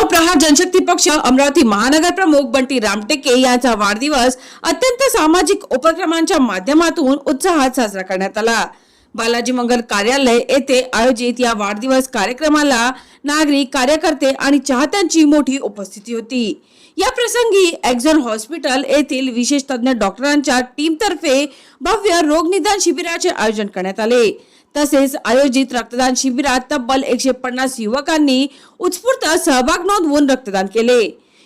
मित्रांनो प्रहार जनशक्ती पक्ष अमरावती महानगर प्रमुख बंटी रामटेके यांचा वाढदिवस अत्यंत सामाजिक उपक्रमांच्या माध्यमातून उत्साहात साजरा करण्यात आला. बालाजी मंगल कार्यालय येथे आयोजित या वाढदिवस कार्यक्रमाला नागरिक कार्यकर्ते आणि चाहत्यांची मोठी उपस्थिती होती. या प्रसंगी एक्झॉन हॉस्पिटल येथील विशेष तज्ञ डॉक्टरांच्या टीमतर्फे भव्य रोग निदान शिबिराचे आयोजन करण्यात आले. तसेच आयोजित रक्तदान शिबिरात तब्बल एकशे पन्नास युवकांनी उत्स्फूर्त सहभाग नोंदवून रक्तदान केले.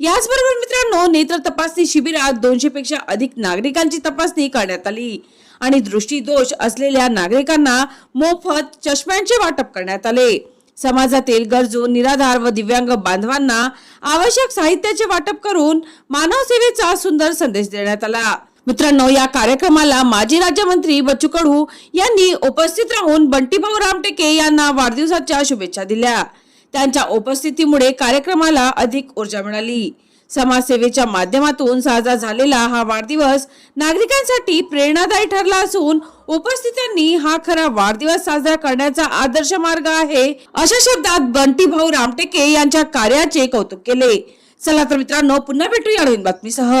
याचबरोबर मित्रांनो नेत्र तपासणी शिबिरात दोनशे पेक्षा अधिक नागरिकांची तपासणी करण्यात आली आणि दृष्टीदोष असलेल्या नागरिकांना मोफत चष्म्यांचे वाटप करण्यात आले. समाजातील गरजू निराधार व दिव्यांग बांधवांना आवश्यक साहित्याचे वाटप करून मानव सेवेचा सुंदर संदेश देण्यात आला. मित्रांनो या कार्यक्रमाला माजी राज्यमंत्री बच्चू कडू यांनी उपस्थित राहून बंटीभाऊ रामटेके यांना वाढदिवसाच्या शुभेच्छा दिल्या. त्यांच्या उपस्थितीमुळे कार्यक्रमाला अधिक ऊर्जा मिळाली. समाजसेवेच्या माध्यमातून साजरा झालेला हा वाढदिवस नागरिकांसाठी प्रेरणादायी ठरला असून उपस्थितांनी हा खरा वाढदिवस साजरा करण्याचा आदर्श मार्ग आहे अशा शब्दात बंटीभाऊ रामटेके यांच्या कार्याचे कौतुक केले. चला तर मित्रांनो पुन्हा भेटूया नवीन बातमीसह.